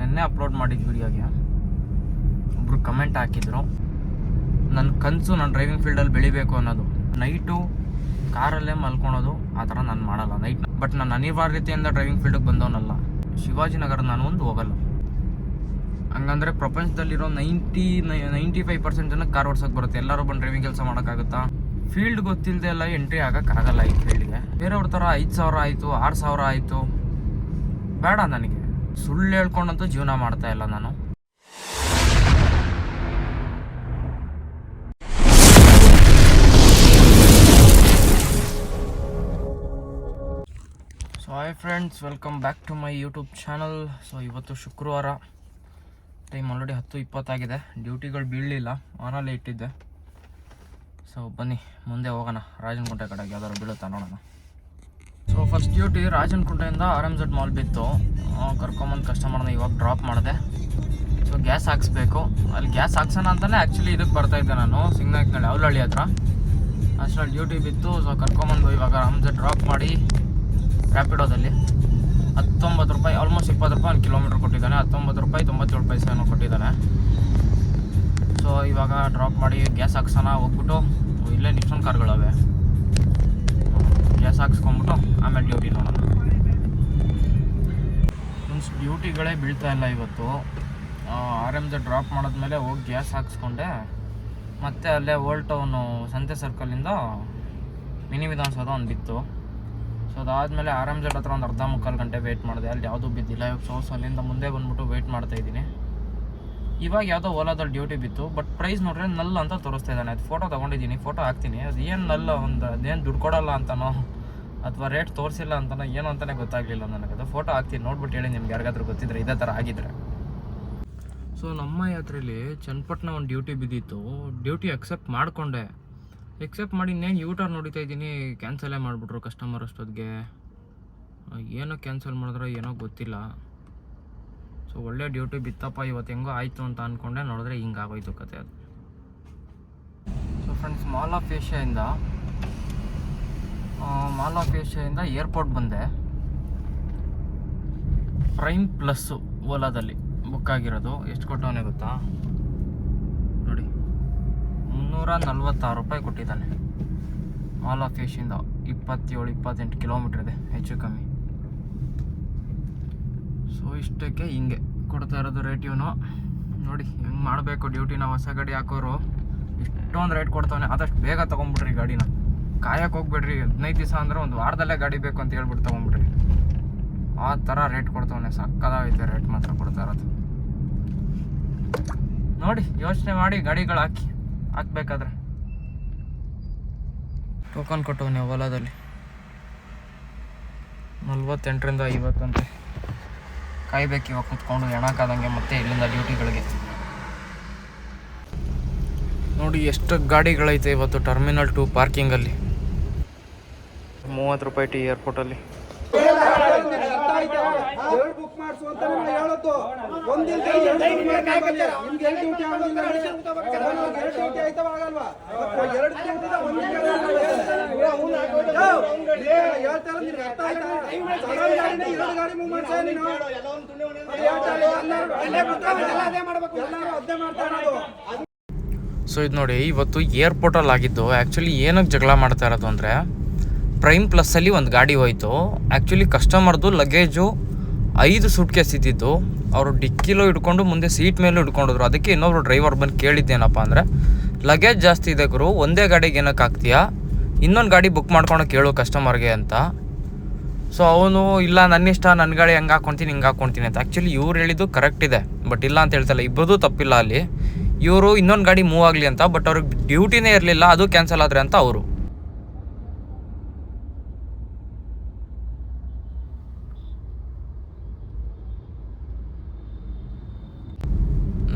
ನಿನ್ನೆ ಅಪ್ಲೋಡ್ ಮಾಡಿದ ವಿಡಿಯೋಗೆ ಒಬ್ಬರು ಕಮೆಂಟ್ ಹಾಕಿದ್ರು. ನನ್ನ ಕನಸು ನಾನು ಡ್ರೈವಿಂಗ್ ಫೀಲ್ಡಲ್ಲಿ ಬೆಳಿಬೇಕು ಅನ್ನೋದು. ನೈಟು ಕಾರಲ್ಲೇ ಮಲ್ಕೊಳೋದು ಆ ಥರ ನಾನು ಮಾಡಲ್ಲ. ನೈಟ್ ಬಟ್ ನಾನು ಅನಿವಾರ್ಯತೆಯಿಂದ ಡ್ರೈವಿಂಗ್ ಫೀಲ್ಡಿಗೆ ಬಂದವನಲ್ಲ. ಶಿವಾಜಿನಗರ ನಾನು ಒಂದು ಹೋಗಲ್ಲ. ಹಂಗಂದ್ರೆ ಪ್ರಪಂಚದಲ್ಲಿರೋ ನೈಂಟಿ ನೈಂಟಿ ಫೈವ್ ಪರ್ಸೆಂಟ್ ಜನಕ್ಕೆ ಕಾರ್ ಓಡ್ಸೋಕೆ ಬರುತ್ತೆ. ಎಲ್ಲರೂ ಬಂದು ಡ್ರೈವಿಂಗ್ ಕೆಲಸ ಮಾಡೋಕ್ಕಾಗುತ್ತಾ? ಫೀಲ್ಡ್ ಗೊತ್ತಿಲ್ಲದೆ ಎಲ್ಲ ಎಂಟ್ರಿ ಆಗೋಕ್ಕಾಗಲ್ಲ ಈ ಫೀಲ್ಡ್ಗೆ ಬೇರೆಯವ್ರ ಥರ ಐದು ಸಾವಿರ ಆಯಿತು, ಆರು ಸಾವಿರ ಆಯಿತು. ಬೇಡ ನನಗೆ. ಸುಳ್ಳು ಹೇಳ್ಕೊಂಡಂತೂ ಜೀವನ ಮಾಡ್ತಾ ಇಲ್ಲ ನಾನು. So hi friends welcome back to my YouTube channel so ಇವತ್ತು ಶುಕ್ರವಾರ. ಟೈಮ್ ಆಲ್ರೆಡಿ ಹತ್ತು ಇಪ್ಪತ್ತಾಗಿದೆ ಡ್ಯೂಟಿಗಳು ಬೀಳಲಿಲ್ಲ. ಆನಲ್ಲೇ ಇಟ್ಟಿದ್ದೆ ಸೊ ಬನ್ನಿ, ಮುಂದೆ ಹೋಗೋಣ. ರಾಜನಕುಂಟೆ ಕಡೆಗೆ ಯಾವ್ದಾದ್ರು ಬೀಳುತ್ತಾ ನೋಡೋಣ. ಸೊ ಫಸ್ಟ್ ಡ್ಯೂಟಿ ರಾಜನಕುಂಟೆಯಿಂದ ಆರ್ ಎಂ ಝಡ್ ಮಾಲ್ ಬಿತ್ತು ಕರ್ಕೊಂಬಂದು ಕಸ್ಟಮರ್ನ ಇವಾಗ ಡ್ರಾಪ್ ಮಾಡಿದೆ. ಸೊ ಗ್ಯಾಸ್ ಹಾಕ್ಸ್ಬೇಕು. ಅಲ್ಲಿ ಗ್ಯಾಸ್ ಹಾಕ್ಸೋಣ ಅಂತಲೇ ಆ್ಯಕ್ಚುಲಿ ಇದಕ್ಕೆ ಬರ್ತಾಯಿದ್ದೆ ನಾನು ಸಿಂಗ್ನಾಕ್ನಳ್ಳಿ ಅವಲಹಳ್ಳಿ ಹತ್ರ. ಅಷ್ಟರಲ್ಲಿ ಡ್ಯೂಟಿ ಬಿತ್ತು. ಸೊ ಕರ್ಕೊಂಬಂದು ಇವಾಗ ಆರ್ ಝಡ್ ಡ್ರಾಪ್ ಮಾಡಿ ರ್ಯಾಪಿಡೋದಲ್ಲಿ ಹತ್ತೊಂಬತ್ತು ರೂಪಾಯಿ ಆಲ್ಮೋಸ್ಟ್ ಇಪ್ಪತ್ತು ರೂಪಾಯಿ ಒಂದು ಕಿಲೋಮೀಟ್ರ್ ಕೊಟ್ಟಿದ್ದಾನೆ. ಹತ್ತೊಂಬತ್ತು ರೂಪಾಯಿ, ತೊಂಬತ್ತೇಳು ಪೈಸೆನೋ ಕೊಟ್ಟಿದ್ದಾನೆ. ಸೊ ಇವಾಗ ಡ್ರಾಪ್ ಮಾಡಿ ಗ್ಯಾಸ್ ಹಾಕ್ಸೋಣ ಹೋಗ್ಬಿಟ್ಟು. ಇಲ್ಲೇ ನಿಕ್ಸನ್ ಕಾರ್ಗಳವೆ ಗ್ಯಾಸ್ ಹಾಕ್ಸ್ಕೊಂಬಿಟ್ಟು ಆಮೇಲೆ ಡ್ಯೂಟಿ ನೋಡೋಣ. ಡ್ಯೂಟಿಗಳೇ ಬೀಳ್ತಾ ಇಲ್ಲ ಇವತ್ತು. ಆರ್ ಎಂ ಜೆ ಡ್ರಾಪ್ ಮಾಡಿದ್ಮೇಲೆ ಹೋಗಿ ಗ್ಯಾಸ್ ಹಾಕ್ಸ್ಕೊಂಡೆ. ಮತ್ತೆ ಅಲ್ಲೇ ಓಲ್ಡ್ ಟೌನು ಸಂತೆ ಸರ್ಕಲಿಂದ ಮಿನಿ ವಿಧಾನಸೌಧ ಒಂದು ಬಿತ್ತು. ಸೊ ಅದಾದಮೇಲೆ ಆರ್ ಎಂ ಜೆಡ್ ಹತ್ರ ಒಂದು ಅರ್ಧ ಮುಕ್ಕಾಲು ಗಂಟೆ ವೆಯ್ಟ್ ಮಾಡಿದೆ. ಅಲ್ಲಿ ಯಾವುದೂ ಬಿದ್ದಿಲ್ಲ. ಇವಾಗ ಸೋಸ್ ಅಲ್ಲಿಂದ ಮುಂದೆ ಬಂದ್ಬಿಟ್ಟು ವೆಯ್ಟ್ ಮಾಡ್ತಾ ಇದ್ದೀನಿ. ಇವಾಗ ಯಾವುದೋ ಓಲಾದಲ್ಲಿ ಡ್ಯೂಟಿ ಬಿತ್ತು ಬಟ್ ಪ್ರೈಸ್ ನೋಡ್ರೆ ನಲ್ ಅಂತ ತೋರಿಸ್ತಾ ಇದ್ದಾನೆ. ಅದು ಫೋಟೋ ತೊಗೊಂಡಿದ್ದೀನಿ ಫೋಟೋ ಹಾಕ್ತೀನಿ. ಅದು ಏನು ನಲ್ಲ ಒಂದು, ಅದೇನು ದುಡ್ಡು ಕೊಡೋಲ್ಲ ಅಂತನೋ, ಅಥವಾ ರೇಟ್ ತೋರಿಸಿಲ್ಲ ಅಂತನೋ, ಏನೋ ಅಂತಲೇ ಗೊತ್ತಾಗಲಿಲ್ಲ ನನಗೆ. ಅದು ಫೋಟೋ ಹಾಕ್ತೀನಿ, ನೋಡ್ಬಿಟ್ಟು ಹೇಳಿ ನಿಮ್ಗೆ ಯಾರಿಗಾದ್ರೂ ಗೊತ್ತಿದ್ರೆ, ಇದೇ ಥರ ಆಗಿದ್ರೆ. ಸೊ ನಮ್ಮ ಯಾತ್ರೆಯಲ್ಲಿ ಚನ್ನಪಟ್ಟಣ ಒಂದು ಡ್ಯೂಟಿ ಬಿದ್ದಿತ್ತು. ಡ್ಯೂಟಿ ಅಕ್ಸೆಪ್ಟ್ ಮಾಡಿಕೊಂಡೆ. ಎಕ್ಸೆಪ್ಟ್ ಮಾಡಿ ಇನ್ನೇನು ಯೂ ಟರ್ನ್ ನೋಡಿತಾ ಇದ್ದೀನಿ ಕ್ಯಾನ್ಸಲೇ ಮಾಡಿಬಿಟ್ರು ಕಸ್ಟಮರ್ ಅಷ್ಟೊತ್ತಿಗೆ. ಏನೋ ಕ್ಯಾನ್ಸಲ್ ಮಾಡಿದ್ರೋ ಏನೋ ಗೊತ್ತಿಲ್ಲ. ಒಳ್ಳೆ ಡ್ಯೂಟಿ ಬಿತ್ತಪ್ಪ, ಇವತ್ತು ಹೆಂಗೋ ಆಯಿತು ಅಂತ ಅಂದ್ಕೊಂಡೆ ನೋಡಿದ್ರೆ ಹಿಂಗಾಗೋಯ್ತು ಕತೆ ಅದು. ಸೊ ಫ್ರೆಂಡ್ಸ್ ಮಾಲ್ ಆಫ್ ಏಷ್ಯಾಯಿಂದ ಮಾಲ್ ಆಫ್ ಏಷ್ಯಾಯಿಂದ ಏರ್ಪೋರ್ಟ್ ಬಂದೆ. ಪ್ರೈಮ್ ಪ್ಲಸ್ಸು ಓಲಾದಲ್ಲಿ ಬುಕ್ ಆಗಿರೋದು. ಎಷ್ಟು ಕೊಟ್ಟವನೇ ಗೊತ್ತಾ? ನೋಡಿ, ಮುನ್ನೂರ ನಲ್ವತ್ತಾರು ರೂಪಾಯಿ ಕೊಟ್ಟಿದ್ದಾನೆ. ಮಾಲ್ ಆಫ್ ಏಷ್ಯಿಂದ ಇಪ್ಪತ್ತೇಳು, ಇಪ್ಪತ್ತೆಂಟು ಕಿಲೋಮೀಟ್ರ್ ಇದೆ, ಹೆಚ್ಚು ಕಮ್ಮಿ. ಸೊ ಇಷ್ಟಕ್ಕೆ ಹಿಂಗೆ ಕೊಡ್ತಾ ಇರೋದು ರೇಟ್ ಇವನು. ನೋಡಿ, ಹೆಂಗೆ ಮಾಡಬೇಕು ಡ್ಯೂಟಿನ ಹೊಸ ಗಾಡಿ ಹಾಕೋರು. ಇಷ್ಟೊಂದು ರೇಟ್ ಕೊಡ್ತಾನೆ ಆದಷ್ಟು ಬೇಗ ತೊಗೊಂಬಿಡ್ರಿ ಗಾಡಿನ. ಕಾಯಕ್ಕೆ ಹೋಗ್ಬೇಡ್ರಿ, ಹದಿನೈದು ದಿವಸ ಅಂದರೆ ಒಂದು ವಾರದಲ್ಲೇ ಗಾಡಿ ಬೇಕು ಅಂತ ಹೇಳ್ಬಿಟ್ಟು ತೊಗೊಂಬಿಡ್ರಿ. ಆ ಥರ ರೇಟ್ ಕೊಡ್ತಾವನೆ ಸಕ್ಕದಾಗೈತೆ ರೇಟ್ ಮಾತ್ರ ಕೊಡ್ತಾ ಇರೋದು. ನೋಡಿ, ಯೋಚನೆ ಮಾಡಿ ಗಾಡಿಗಳು ಹಾಕಿ, ಹಾಕ್ಬೇಕಾದ್ರೆ. ಟೋಕನ್ ಕೊಟ್ಟವನೆ ಹೊಲದಲ್ಲಿ. ನಲ್ವತ್ತೆಂಟರಿಂದ ಐವತ್ತಂತೆ. ಕಾಯ್ಬೇಕು ಇವಾಗ ಕುತ್ಕೊಂಡು ಎಣಕಾದಂಗೆ ಮತ್ತೆ ಇಲ್ಲಿಂದ ಡ್ಯೂಟಿಗಳಿಗೆ. ನೋಡಿ ಎಷ್ಟು ಗಾಡಿಗಳೈತೆ ಇವತ್ತು ಟರ್ಮಿನಲ್ ಟು ಪಾರ್ಕಿಂಗಲ್ಲಿ. ಮೂವತ್ತು ರೂಪಾಯಿ ಟಿ ಏರ್ಪೋರ್ಟಲ್ಲಿ. ಎರಡು ಬುಕ್ ಮಾಡಿಸು ಅಂತ ನಿಮ್ಗೆ ಒಂದಿನ ನಿಮ್ಗೆ ಎರಡು ಡ್ಯೂಟಿ ಆಗಲ್ಲ ಎರಡು ಡ್ಯೂಟಿ ಆಯ್ತವ ಆಗಲ್ವಾ? ಮತ್ತೆ ಎರಡು ಡ್ಯೂಟಿ ಒಂದಿನ ಹೇಳ್ತಾರೆ ನಿನ್ಗೆ ಅರ್ಥ ಆಯ್ತಾ? ಸಡನ್ ಗಾಡಿನ ಎರಡು ಗಾಡಿ ಮೂವ್ ಮಾಡ್ಸ ನೀನು. ಅದು ಹೇಳ್ತಾರೆ, ಎಲ್ಲರೂ. ಅಲ್ಲೇ ಗೊತ್ತಾಗಲ್ಲ, ಅದೇ ಮಾಡ್ಬೇಕು. ಎಲ್ಲರೂ ಅದೇ ಮಾಡ್ತಾ ಇರೋದು. ಸೊ ಇದು ನೋಡಿ ಇವತ್ತು ಏರ್ಪೋರ್ಟಲ್ಲಿ ಆಗಿದ್ದು ಆ್ಯಕ್ಚುಲಿ ಏನಕ್ಕೆ ಜಗಳ ಮಾಡ್ತಾ ಇರೋದು ಅಂದರೆ ಪ್ರೈಮ್ ಪ್ಲಸ್ಸಲ್ಲಿ ಒಂದು ಗಾಡಿ ಹೋಯಿತು. ಆ್ಯಕ್ಚುಲಿ ಕಸ್ಟಮರ್ದು ಲಗೇಜು ಐದು ಸೂಟ್ ಕೇಸ್ ಇದ್ದಿದ್ದು. ಅವರು ಡಿಕ್ಕಿಲೋ ಇಟ್ಕೊಂಡು ಮುಂದೆ ಸೀಟ್ ಮೇಲೂ ಹಿಡ್ಕೊಂಡಿದ್ರು. ಅದಕ್ಕೆ ಇನ್ನೊಬ್ರು ಡ್ರೈವರ್ ಬಂದು ಕೇಳಿದ್ದೇನಪ್ಪ ಅಂದರೆ ಲಗೇಜ್ ಜಾಸ್ತಿ ಇದೆ ಗುರು, ಒಂದೇ ಗಾಡಿಗೆ ಏನಕ್ಕೆ ಹಾಕ್ತೀಯಾ ಇನ್ನೊಂದು ಗಾಡಿ ಬುಕ್ ಮಾಡ್ಕೊಳಕ್ಕೆ ಹೇಳು ಕಸ್ಟಮರ್ಗೆ ಅಂತ. ಸೊ ಅವನು, ಇಲ್ಲ ನನ್ನ ಇಷ್ಟ ನನ್ನ ಗಾಡಿ ಹಂಗೆ ಹಾಕ್ಕೊತೀನಿ ಹಿಂಗೆ ಹಾಕ್ಕೊತೀನಿ ಅಂತ. ಆ್ಯಕ್ಚುಲಿ ಇವ್ರು ಹೇಳಿದ್ದು ಕರೆಕ್ಟ್ ಇದೆ ಬಟ್ ಇಲ್ಲ ಅಂತ ಹೇಳ್ತಲ್ಲ ಇಬ್ಬರದು ತಪ್ಪಿಲ್ಲ ಅಲ್ಲಿ. ಇವರು ಇನ್ನೊಂದು ಗಾಡಿ ಮೂವ್ ಆಗಲಿ ಅಂತ ಬಟ್ ಅವ್ರಿಗೆ ಡ್ಯೂಟಿನೇ ಇರಲಿಲ್ಲ, ಅದು ಕ್ಯಾನ್ಸಲ್ ಆದರೆ ಅಂತ ಅವರು.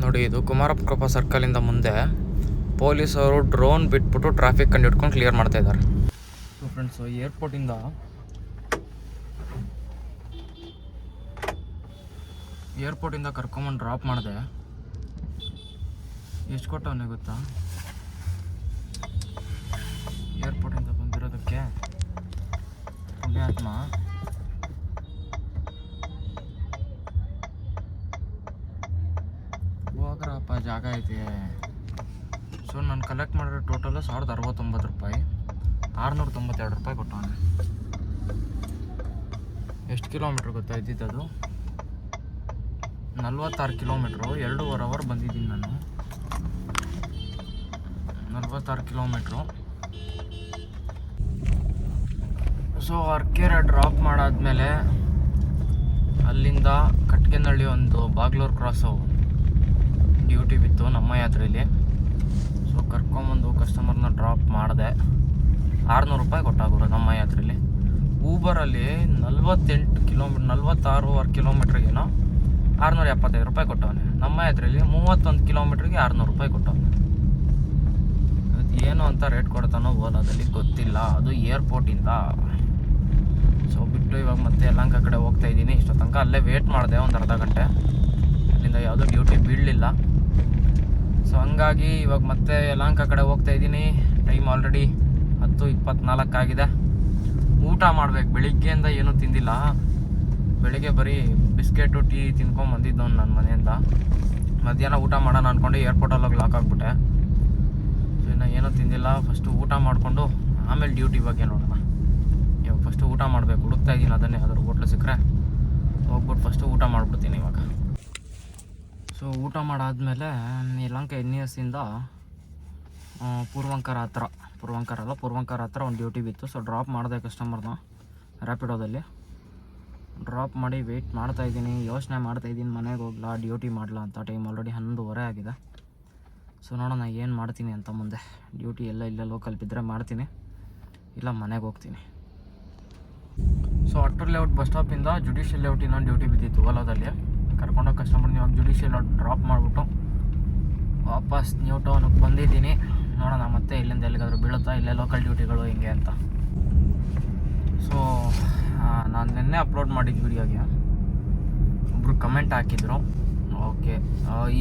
ನೋಡಿ, ಇದು ಕುಮಾರಪ್ಪ ಕೃಪಾ ಸರ್ಕಲಿಂದ ಮುಂದೆ ಪೊಲೀಸರು ಡ್ರೋನ್ ಬಿಟ್ಬಿಟ್ಟು ಟ್ರಾಫಿಕ್ ಕಂಡು ಹಿಡ್ಕೊಂಡು ಕ್ಲಿಯರ್ ಮಾಡ್ತಾ ಇದ್ದಾರೆ. ಸೊ ಫ್ರೆಂಡ್ಸು ಏರ್ಪೋರ್ಟಿಂದ ಏರ್ಪೋರ್ಟಿಂದ ಕರ್ಕೊಂಬಂದು ಡ್ರಾಪ್ ಮಾಡಿದೆ. ಎಷ್ಟು ಕೊಟ್ಟವನೇ ಗೊತ್ತಾ? ಏರ್ಪೋರ್ಟಿಂದ ಬಂದಿರೋದಕ್ಕೆ ಪುಣ್ಯಾತ್ಮ. ಐತೆ ಸೊ ನಾನು ಕಲೆಕ್ಟ್ ಮಾಡಿರೋ ಟೋಟಲು ಸಾವಿರದ ಅರವತ್ತೊಂಬತ್ತು ರೂಪಾಯಿ. ಆರುನೂರ ತೊಂಬತ್ತೆರಡು ರೂಪಾಯಿ ಕೊಟ್ಟವನೆ ಎಷ್ಟು ಕಿಲೋಮೀಟ್ರ್ ಗೊತ್ತಾ ಇದ್ದಿದ್ದದು ನಲ್ವತ್ತಾರು ಕಿಲೋಮೀಟ್ರು ಎರಡೂವರೆ ಅವರ್ ಬಂದಿದ್ದೀನಿ ನಾನು. ನಲ್ವತ್ತಾರು ಕಿಲೋಮೀಟ್ರು ಸೊ ಅರ್ಕೆರೆ ಡ್ರಾಪ್ ಮಾಡಾದ್ಮೇಲೆ ಅಲ್ಲಿಂದ ಕಟ್ಕೆನಳ್ಳಿ ಒಂದು ಬಾಗ್ಲೂರು ಕ್ರಾಸು ಡ್ಯೂಟಿ ಬಿತ್ತು ನಮ್ಮ ಯಾತ್ರೆಯಲ್ಲಿ ಸೊ ಕರ್ಕೊಂಬಂದು ಕಸ್ಟಮರ್ನ ಡ್ರಾಪ್ ಮಾಡಿದೆ. ಆರುನೂರು ರೂಪಾಯಿ ಕೊಟ್ಟಾಗೋರು ನಮ್ಮ ಯಾತ್ರೆಯಲ್ಲಿ ಊಬರಲ್ಲಿ ನಲ್ವತ್ತೆಂಟು ಕಿಲೋಮೀಟ್ರ್ ನಲ್ವತ್ತಾರೂವರೆ ಕಿಲೋಮೀಟ್ರಿಗೇನೋ ಆರುನೂರ ಎಪ್ಪತ್ತೈದು ರೂಪಾಯಿ ಕೊಟ್ಟವನೆ. ನಮ್ಮ ಯಾತ್ರೆಯಲ್ಲಿ ಮೂವತ್ತೊಂದು ಕಿಲೋಮೀಟ್ರಿಗೆ ಆರುನೂರು ರೂಪಾಯಿ ಕೊಟ್ಟವನೆ. ಏನು ಅಂತ ರೇಟ್ ಕೊಡ್ತಾನೋ ಓಲಾದಲ್ಲಿ ಗೊತ್ತಿಲ್ಲ. ಅದು ಏರ್ಪೋರ್ಟಿಂದ ಸೊ ಬಿಟ್ಟು ಇವಾಗ ಮತ್ತೆ ಲಂಕ ಕಡೆ ಹೋಗ್ತಾ ಇದ್ದೀನಿ. ಇಷ್ಟೋ ತನಕ ಅಲ್ಲೇ ವೇಟ್ ಮಾಡಿದೆ ಒಂದು ಅರ್ಧ ಗಂಟೆ. ಅಲ್ಲಿಂದ ಯಾವುದೋ ಡ್ಯೂಟಿ ಬೀಳಲಿಲ್ಲ. ಸೊ ಹಂಗಾಗಿ ಇವಾಗ ಮತ್ತೆ ಯಲಹಂಕ ಕಡೆ ಹೋಗ್ತಾ ಇದ್ದೀನಿ. ಟೈಮ್ ಆಲ್ರೆಡಿ ಹತ್ತು ಇಪ್ಪತ್ನಾಲ್ಕಾಗಿದೆ ಊಟ ಮಾಡ್ಬೇಕು. ಬೆಳಿಗ್ಗೆಯಿಂದ ಏನೂ ತಿಂದಿಲ್ಲ. ಬೆಳಿಗ್ಗೆ ಬರೀ ಬಿಸ್ಕೆಟು, ಟೀ ತಿನ್ಕೊಂಡು ಬಂದಿದ್ದವನು ನನ್ನ ಮನೆಯಿಂದ. ಮಧ್ಯಾಹ್ನ ಊಟ ಮಾಡೋಣ ಅಂದ್ಕೊಂಡು ಏರ್ಪೋರ್ಟಲ್ಲಿ ಹೋಗಿ ಲಾಕ್ ಆಗಿಬಿಟ್ಟೆ. ಸೊ ಇನ್ನು ಏನೂ ತಿಂದಿಲ್ಲ. ಫಸ್ಟು ಊಟ ಮಾಡಿಕೊಂಡು ಆಮೇಲೆ ಡ್ಯೂಟಿ ಬಗ್ಗೆ ನೋಡೋಣ. ಇವಾಗ ಫಸ್ಟು ಊಟ ಮಾಡಬೇಕು. ಹುಡುಕ್ತಾ ಇದ್ದೀನಿ ಅದನ್ನೇ. ಅದ್ರ ಹೋಟ್ಲು ಸಿಕ್ಕರೆ ಹೋಗ್ಬಿಟ್ಟು ಫಸ್ಟು ಊಟ ಮಾಡಿಬಿಡ್ತೀನಿ ಇವಾಗ. ಸೊ ಊಟ ಮಾಡಾದ್ಮೇಲೆ ಯಲಹಂಕ ಎನ್ ಎಸ್ ಇಂದ ಆ, ಪೂರ್ವಂಕರ ಹತ್ರ ಪೂರ್ವಂಕರ ಅಲ್ಲ ಪೂರ್ವಂಕರ ಹತ್ರ ಒಂದು ಡ್ಯೂಟಿ ಬಿತ್ತು. ಸೊ ಡ್ರಾಪ್ ಮಾಡಿದೆ ಕಸ್ಟಮರ್ನ ರ್ಯಾಪಿಡೋದಲ್ಲಿ ಡ್ರಾಪ್ ಮಾಡಿ ವೆಯ್ಟ್ ಮಾಡ್ತಾ ಇದ್ದೀನಿ ಯೋಚನೆ ಮಾಡ್ತಾ ಇದ್ದೀನಿ ಮನೆಗೆ ಹೋಗ್ಲಾ ಡ್ಯೂಟಿ ಮಾಡಲ ಅಂತ ಟೈಮ್ ಆಲ್ರೆಡಿ ಹನ್ನೊಂದುವರೆ ಆಗಿದೆ. ಸೊ ನೋಡೋಣ ಏನು ಮಾಡ್ತೀನಿ ಅಂತ ಮುಂದೆ. ಡ್ಯೂಟಿ ಎಲ್ಲ ಇಲ್ಲ ಲೋಕಲ್ ಬಿದ್ದರೆ ಮಾಡ್ತೀನಿ ಇಲ್ಲ ಮನೆಗೆ ಹೋಗ್ತೀನಿ. ಸೊ ಅಟ್ಟರ್ ಲೇಔಟ್ ಬಸ್ ಸ್ಟಾಪಿಂದ ಜುಡಿಷಿಯಲ್ ಲೇಔಟ್ ಇನ್ನೊಂದು ಡ್ಯೂಟಿ ಬಿದ್ದಿತ್ತು ಓಲಾದಲ್ಲಿ ಕರ್ಕೊಂಡೋಗಿ ಕಸ್ಟಮರ್ ಇವಾಗ ಜುಡಿಷಿಯಲ್ ಡ್ರಾಪ್ ಮಾಡಿಬಿಟ್ಟು ವಾಪಸ್ ನ್ಯೂ ಟೌನಿಗೆ ಬಂದಿದ್ದೀನಿ. ನೋಡೋಣ ಮತ್ತೆ ಇಲ್ಲಿಂದ ಎಲ್ಲಿಗಾದ್ರೂ ಬೀಳುತ್ತಾ, ಇಲ್ಲೇ ಲೋಕಲ್ ಡ್ಯೂಟಿಗಳು ಹಿಂಗೆ ಅಂತ. ಸೊ ನಾನು ನಿನ್ನೆ ಅಪ್ಲೋಡ್ ಮಾಡಿದ ವಿಡಿಯೋಗೆ ಒಬ್ಬರು ಕಮೆಂಟ್ ಹಾಕಿದ್ರು. ಓಕೆ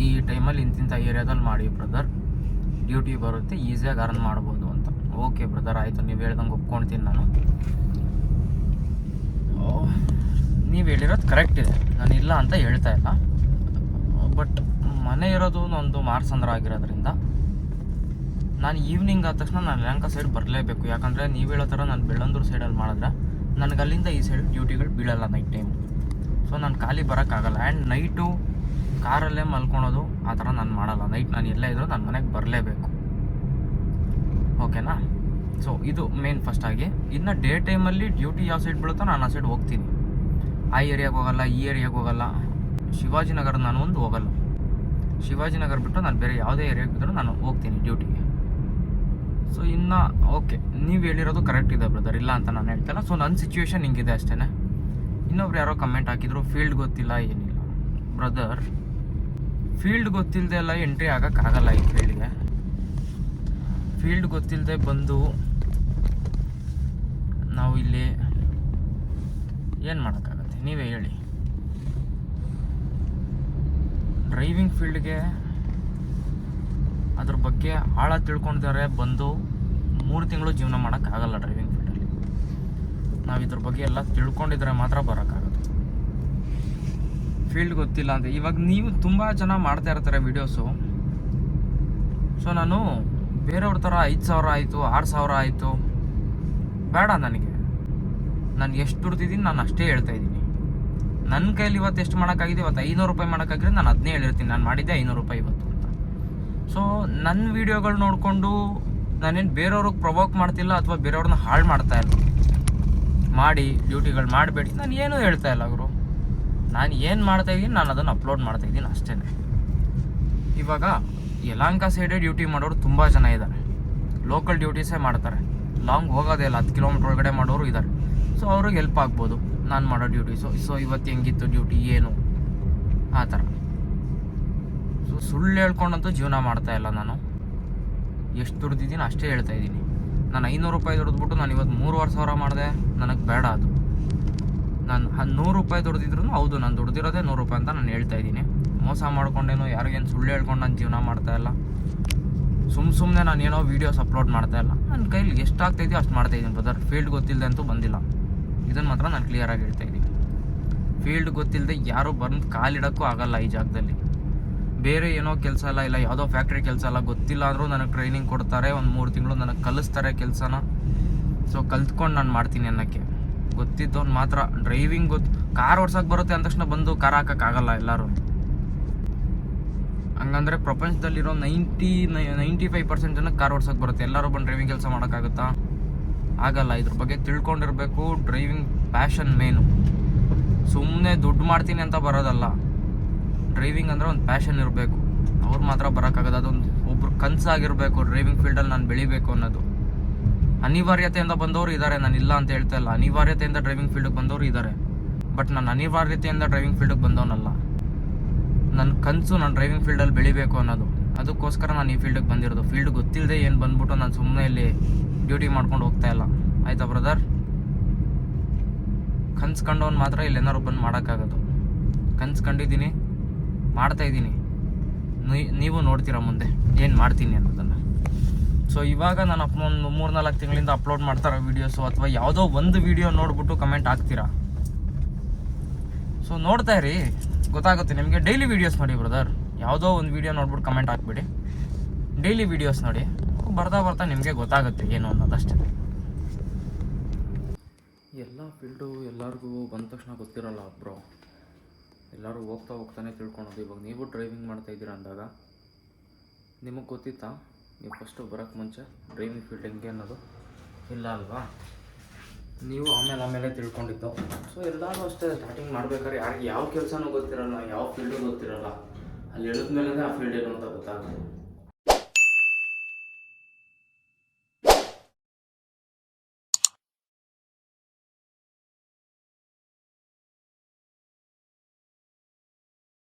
ಈ ಟೈಮಲ್ಲಿ ಇಂತಿಂಥ ಏರಿಯಾದಲ್ಲಿ ಮಾಡಿ ಬ್ರದರ್ ಡ್ಯೂಟಿ ಬರುತ್ತೆ ಈಸಿಯಾಗಿ ಅರ್ನ್ ಮಾಡ್ಬೋದು ಅಂತ. ಓಕೆ ಬ್ರದರ್ ಆಯಿತು, ನೀವು ಹೇಳ್ದಂಗೆ ಒಪ್ಕೊಳ್ತೀನಿ ನಾನು. ನೀವು ಹೇಳಿರೋದು ಕರೆಕ್ಟ್ ಇದೆ. ನಾನು ಇಲ್ಲ ಅಂತ ಹೇಳ್ತಾ ಇಲ್ಲ. ಬಟ್ ಮನೆ ಇರೋದು ಒಂದು ಮಾರ್ಸಂದ್ರ ಆಗಿರೋದ್ರಿಂದ ನಾನು ಈವ್ನಿಂಗ್ ಆದ ತಕ್ಷಣ ನಾನು ಲಂಕ ಸೈಡ್ ಬರಲೇಬೇಕು. ಯಾಕಂದರೆ ನೀವು ಹೇಳೋ ಥರ ನಾನು ಬೆಳ್ಳಂದೂರು ಸೈಡಲ್ಲಿ ಮಾಡಿದ್ರೆ ನನಗೆ ಅಲ್ಲಿಂದ ಈ ಸೈಡ್ ಡ್ಯೂಟಿಗಳು ಬೀಳಲ್ಲ ನೈಟ್ ಟೈಮ್ ಸೊ ನಾನು ಖಾಲಿ ಬರೋಕ್ಕಾಗಲ್ಲ. ಆ್ಯಂಡ್ ನೈಟು ಕಾರಲ್ಲೇ ಮಲ್ಕೊಳೋದು ಆ ಥರ ನಾನು ಮಾಡಲ್ಲ. ನೈಟ್ ನಾನು ಎಲ್ಲೇ ಇದ್ರೂ ನಾನು ಮನೆಗೆ ಬರಲೇಬೇಕು. ಓಕೆನಾ ಸೊ ಇದು ಮೇನ್ ಫಸ್ಟಾಗಿ ಇನ್ನು ಡೇ ಟೈಮಲ್ಲಿ ಡ್ಯೂಟಿ ಯಾವ ಸೈಡ್ ಬೀಳುತ್ತೋ ನಾನು ಆ ಸೈಡ್ ಹೋಗ್ತೀನಿ. ಆ ಏರಿಯಾಗೆ ಹೋಗಲ್ಲ, ಈ ಏರಿಯಾಗೆ ಹೋಗಲ್ಲ. ಶಿವಾಜಿನಗರ ನಾನು ಒಂದು ಹೋಗಲ್ಲ. ಶಿವಾಜಿನಗರ ಬಿಟ್ಟು ನಾನು ಬೇರೆ ಯಾವುದೇ ಏರಿಯಾಗೆ ಬಿದ್ದರೂ ನಾನು ಹೋಗ್ತೀನಿ ಡ್ಯೂಟಿಗೆ. ಸೊ ಇನ್ನು ಓಕೆ ನೀವು ಹೇಳಿರೋದು ಕರೆಕ್ಟ್ ಇದೆ ಬ್ರದರ್ ಇಲ್ಲ ಅಂತ ನಾನು ಹೇಳ್ತಲ್ಲ ಸೊ ನನ್ನ ಸಿಚುವೇಶನ್ ಹಿಂಗಿದೆ ಅಷ್ಟೇ ಇನ್ನೊಬ್ರು ಯಾರೋ ಕಮೆಂಟ್ ಹಾಕಿದ್ರು ಫೀಲ್ಡ್ ಗೊತ್ತಿಲ್ಲ, ಏನಿಲ್ಲ. ಬ್ರದರ್ ಫೀಲ್ಡ್ ಗೊತ್ತಿಲ್ಲದೆ ಎಲ್ಲ ಎಂಟ್ರಿ ಆಗೋಕ್ಕಾಗಲ್ಲ ಈ ಫೀಲ್ಡ್ಗೆ ಫೀಲ್ಡ್ ಗೊತ್ತಿಲ್ಲದೆ ಬಂದು ನಾವು ಇಲ್ಲಿ ಏನು ಮಾಡೋಕ್ಕಾಗತ್ತೆ ನೀವೇ ಹೇಳಿ. ಡ್ರೈವಿಂಗ್ ಫೀಲ್ಡ್ಗೆ ಅದ್ರ ಬಗ್ಗೆ ಆಳ ತಿಳ್ಕೊಂಡಿದ್ದಾರೆ, ಬಂದು ಮೂರು ತಿಂಗಳು ಜೀವನ ಮಾಡೋಕ್ಕಾಗಲ್ಲ ಡ್ರೈವಿಂಗ್ ಫೀಲ್ಡಲ್ಲಿ ನಾವು ಇದ್ರ ಬಗ್ಗೆ ಎಲ್ಲ ತಿಳ್ಕೊಂಡಿದ್ರೆ ಮಾತ್ರ ಬರೋಕ್ಕಾಗುತ್ತೆ ಫೀಲ್ಡ್ ಗೊತ್ತಿಲ್ಲ ಅಂತ ಇವಾಗ ನೀವು ತುಂಬ ಜನ ಮಾಡ್ತಾ ಇರ್ತಾರೆ ವಿಡಿಯೋಸು ಸೊ ನಾನು ಬೇರೆಯವ್ರ ಥರ ಐದು ಸಾವಿರ ಆಯಿತು, ಆರು ಸಾವಿರ ಆಯಿತು. ಬೇಡ ನನಗೆ. ನಾನು ಎಷ್ಟು ದುಡ್ದಿದ್ದೀನಿ ನಾನು ಅಷ್ಟೇ ಹೇಳ್ತಾ ಇದ್ದೀನಿ. ನನ್ನ ಕೈಯಲ್ಲಿ ಇವತ್ತು ಎಷ್ಟು ಮಾಡೋಕ್ಕಾಗಿದೆ? ಇವತ್ತು ಐನೂರು ರೂಪಾಯಿ ಮಾಡೋಕ್ಕಾಗಿದ್ರೆ ನಾನು ಅದನ್ನೇ ಹೇಳಿರ್ತೀನಿ ನಾನು ಮಾಡಿದ್ದೆ ಐನೂರು ರೂಪಾಯಿ ಇವತ್ತು ಅಂತ. ಸೊ ನನ್ನ ವೀಡಿಯೋಗಳು ನೋಡಿಕೊಂಡು ನಾನೇನು ಬೇರೆಯವ್ರಿಗೆ ಪ್ರೊವೋಕ್ ಮಾಡ್ತಿಲ್ಲ ಅಥವಾ ಬೇರೆಯವ್ರನ್ನ ಹಾಳು ಮಾಡ್ತಾ ಇಲ್ಲ, ಮಾಡಿ ಡ್ಯೂಟಿಗಳು ಮಾಡಬೇಡಿ. ನಾನು ಏನೂ ಹೇಳ್ತಾ ಇಲ್ಲ ಅವರು ನಾನು ಏನು ಮಾಡ್ತಾ ಇದ್ದೀನಿ ನಾನು ಅದನ್ನು ಅಪ್ಲೋಡ್ ಮಾಡ್ತಾ ಇದ್ದೀನಿ ಅಷ್ಟೇ. ಇವಾಗ ಯಲಾಂಕ ಸೈಡೇ ಡ್ಯೂಟಿ ಮಾಡೋರು ತುಂಬ ಜನ ಇದ್ದಾರೆ. ಲೋಕಲ್ ಡ್ಯೂಟೀಸೇ ಮಾಡ್ತಾರೆ. ಲಾಂಗ್ ಹೋಗೋದೇ ಇಲ್ಲ. ಹತ್ತು ಕಿಲೋಮೀಟ್ರ್ ಒಳಗಡೆ ಮಾಡೋರು ಇದ್ದಾರೆ. ಸೊ ಅವ್ರಿಗೆ ಹೆಲ್ಪ್ ಆಗ್ಬೋದು ನಾನು ಮಾಡೋ ಡ್ಯೂಟಿ ಸೊ ಸೊ ಇವತ್ತು ಹೆಂಗಿತ್ತು ಡ್ಯೂಟಿ ಏನು? ಆ ಥರ. ಸೊ ಸುಳ್ಳು ಹೇಳ್ಕೊಂಡಂತೂ ಜೀವನ ಮಾಡ್ತಾ ಇಲ್ಲ ನಾನು. ಎಷ್ಟು ದುಡ್ದಿದ್ದೀನಿ ಅಷ್ಟೇ ಹೇಳ್ತಾ ಇದ್ದೀನಿ. ನಾನು ಐನೂರು ರೂಪಾಯಿ ದುಡಿದ್ಬಿಟ್ಟು ನಾನು ಇವತ್ತು ಮೂರುವರೆ ಸಾವಿರ ಮಾಡಿದೆ, ನನಗೆ ಬೇಡ ಅದು. ನಾನು ನೂರು ರೂಪಾಯಿ ದುಡ್ದಿದ್ರು ಹೌದು, ನಾನು ದುಡ್ದಿರೋದೇ ನೂರು ರೂಪಾಯಿ ಅಂತ ನಾನು ಹೇಳ್ತಾ ಇದ್ದೀನಿ. ಮೋಸ ಮಾಡ್ಕೊಂಡೇನೋ ಯಾರಿಗೇನು ಸುಳ್ಳು ಹೇಳ್ಕೊಂಡು ನಾನು ಜೀವನ ಮಾಡ್ತಾ ಇಲ್ಲ. ಸುಮ್ಮ ಸುಮ್ಮನೆ ನಾನು ಏನೋ ವೀಡಿಯೋಸ್ ಅಪ್ಲೋಡ್ ಮಾಡ್ತಾ ಇಲ್ಲ. ನನ್ನ ಕೈಲಿ ಎಷ್ಟು ಆಗ್ತಾಯಿದೆಯೋ ಅಷ್ಟು ಮಾಡ್ತಾ ಇದ್ದೀನಿ ಬ್ರದರ್ ಫೀಲ್ಡ್ ಗೊತ್ತಿಲ್ಲದೆ ಅಂತೂ ಬಂದಿಲ್ಲ. ಇದನ್ನು ಮಾತ್ರ ನಾನು ಕ್ಲಿಯರಾಗಿ ಹೇಳ್ತಾ ಇದ್ದೀನಿ ಫೀಲ್ಡ್ ಗೊತ್ತಿಲ್ಲದೆ ಯಾರೂ ಬಂದು ಕಾಲಿಡೋಕ್ಕೂ ಆಗಲ್ಲ ಈ ಜಾಗದಲ್ಲಿ. ಬೇರೆ ಏನೋ ಕೆಲಸ ಇಲ್ಲ ಇಲ್ಲ, ಯಾವುದೋ ಫ್ಯಾಕ್ಟ್ರಿ ಕೆಲಸ ಇಲ್ಲ ಗೊತ್ತಿಲ್ಲ ಅಂದರೂ ನನಗೆ ಟ್ರೈನಿಂಗ್ ಕೊಡ್ತಾರೆ, ಒಂದು ಮೂರು ತಿಂಗಳು ನನಗೆ ಕಲಿಸ್ತಾರೆ ಕೆಲಸನ. ಸೊ ಕಲ್ತ್ಕೊಂಡು ನಾನು ಮಾಡ್ತೀನಿ ಅನ್ನೋಕ್ಕೆ. ಗೊತ್ತಿದ್ದವ್ನು ಮಾತ್ರ ಡ್ರೈವಿಂಗ್ ಗೊತ್ತು ಕಾರ್ ಓಡ್ಸೋಕೆ ಬರುತ್ತೆ ಅಂದ ತಕ್ಷಣ ಬಂದು ಕಾರ್ ಹಾಕೋಕ್ಕಾಗಲ್ಲ ಎಲ್ಲರೂ. ಹಂಗಂದ್ರೆ ಪ್ರಪಂಚದಲ್ಲಿರೋ ನೈಂಟಿ ನೈಂಟಿ ಫೈವ್ ಪರ್ಸೆಂಟ್ ಜನಕ್ಕೆ ಕಾರ್ ಓಡ್ಸೋಕೆ ಬರುತ್ತೆ. ಎಲ್ಲರೂ ಬಂದು ಡ್ರೈವಿಂಗ್ ಕೆಲಸ ಮಾಡೋಕ್ಕಾಗುತ್ತಾ ಆಗಲ್ಲ. ಇದ್ರ ಬಗ್ಗೆ ತಿಳ್ಕೊಂಡಿರಬೇಕು. ಡ್ರೈವಿಂಗ್ ಪ್ಯಾಷನ್ ಮೇನು ಸುಮ್ಮನೆ ದುಡ್ಡು ಮಾಡ್ತೀನಿ ಅಂತ ಬರೋದಲ್ಲ. ಡ್ರೈವಿಂಗ್ ಅಂದರೆ ಒಂದು ಪ್ಯಾಷನ್ ಇರಬೇಕು. ಅವ್ರು ಮಾತ್ರ ಬರೋಕ್ಕಾಗದು ಅದೊಂದು ಒಬ್ರು ಕನಸಾಗಿರಬೇಕು. ಡ್ರೈವಿಂಗ್ ಫೀಲ್ಡಲ್ಲಿ ನಾನು ಬೆಳಿಬೇಕು ಅನ್ನೋದು. ಅನಿವಾರ್ಯತೆಯಿಂದ ಬಂದವರು ಇದ್ದಾರೆ ನಾನು ಇಲ್ಲ ಅಂತ ಹೇಳ್ತಾ ಇಲ್ಲ. ಅನಿವಾರ್ಯತೆಯಿಂದ ಡ್ರೈವಿಂಗ್ ಫೀಲ್ಡಿಗೆ ಬಂದವರು ಇದ್ದಾರೆ ಬಟ್ ನಾನು ಅನಿವಾರ್ಯತೆಯಿಂದ ಡ್ರೈವಿಂಗ್ ಫೀಲ್ಡಿಗೆ ಬಂದವನಲ್ಲ. ನನ್ನ ಕನಸು ನಾನು ಡ್ರೈವಿಂಗ್ ಫೀಲ್ಡಲ್ಲಿ ಬೆಳಿಬೇಕು ಅನ್ನೋದು. ಅದಕ್ಕೋಸ್ಕರ ನಾನು ಈ ಫೀಲ್ಡಿಗೆ ಬಂದಿರೋದು. ಫೀಲ್ಡ್ ಗೊತ್ತಿಲ್ಲದೆ ಏನು ಬಂದ್ಬಿಟ್ಟು ನಾನು ಸುಮ್ಮನೆ ಇಲ್ಲಿ ಡ್ಯೂಟಿ ಮಾಡ್ಕೊಂಡು ಹೋಗ್ತಾ ಇಲ್ಲ. ಆಯ್ತಾ ಬ್ರದರ್ ಕನ್ಸು ಕಂಡವನು ಮಾತ್ರ ಇಲ್ಲಿ ಏನಾರು ಬಂದು ಮಾಡೋಕ್ಕಾಗೋದು. ಕನ್ಸು ಕಂಡಿದ್ದೀನಿ, ಮಾಡ್ತಾ ಇದ್ದೀನಿ. ನೀವು ನೋಡ್ತೀರಾ ಮುಂದೆ, ಏನು ಮಾಡ್ತೀನಿ ಅನ್ನೋದನ್ನು. ಸೊ ಇವಾಗ ನಾನು ಅಪ್ಪ ಒಂದು ಮೂರು ನಾಲ್ಕು ತಿಂಗಳಿಂದ ಅಪ್ಲೋಡ್ ಮಾಡ್ತಾರೋ ವೀಡಿಯೋಸು ಅಥವಾ ಯಾವುದೋ ಒಂದು ವೀಡಿಯೋ ನೋಡ್ಬಿಟ್ಟು ಕಮೆಂಟ್ ಹಾಕ್ತೀರಾ? ಸೊ ನೋಡ್ತಾ ಇರಿ. ಗೊತ್ತಾಗುತ್ತೆ, ನಿಮಗೆ ಡೈಲಿ ವೀಡಿಯೋಸ್ ಮಾಡಿ ಬ್ರದರ್ ಯಾವುದೋ ಒಂದು ವೀಡಿಯೋ ನೋಡ್ಬಿಟ್ಟು ಕಮೆಂಟ್ ಹಾಕ್ಬಿಡಿ. ಡೈಲಿ ವಿಡಿಯೋಸ್ ನೋಡಿ. ಬರ್ತಾ ಬರ್ತಾ ನಿಮಗೆ ಗೊತ್ತಾಗುತ್ತೆ ಏನು ಅನ್ನೋದಷ್ಟೇ. ಎಲ್ಲ ಫೀಲ್ಡು ಎಲ್ಲರಿಗೂ ಬಂದ ತಕ್ಷಣ ಗೊತ್ತಿರಲ್ಲ ಬ್ರೋ. ಎಲ್ಲರೂ ಹೋಗ್ತಾ ಹೋಗ್ತಾನೆ ತಿಳ್ಕೊಳೋದು. ಇವಾಗ ನೀವು ಡ್ರೈವಿಂಗ್ ಮಾಡ್ತಾ ಇದ್ದೀರಾ ಅಂದಾಗ ನಿಮಗೆ ಗೊತ್ತಿತ್ತಾ? ನೀವು ಫಸ್ಟು ಬರೋಕ್ಕೆ ಮುಂಚೆ ಡ್ರೈವಿಂಗ್ ಫೀಲ್ಡ್ ಹೆಂಗೆ ಅನ್ನೋದು? ಇಲ್ಲ ಅಲ್ವಾ? ನೀವು ಆಮೇಲೆ ಆಮೇಲೆ ತಿಳ್ಕೊಂಡಿದ್ದು. ಸೊ ಎಲ್ಲರೂ ಅಷ್ಟೇ ಸ್ಟಾರ್ಟಿಂಗ್ ಮಾಡ್ಬೇಕಾದ್ರೆ ಯಾರಿಗೆ ಯಾವ ಕೆಲಸನೂ ಗೊತ್ತಿರಲ್ಲ, ಯಾವ ಫೀಲ್ಡು ಗೊತ್ತಿರಲ್ಲ. ಅಲ್ಲಿ ಇಳಿದ್ಮೇಲೆ ಆ ಫೀಲ್ಡ್ ಏನು ಅಂತ ಗೊತ್ತಾಗುತ್ತೆ.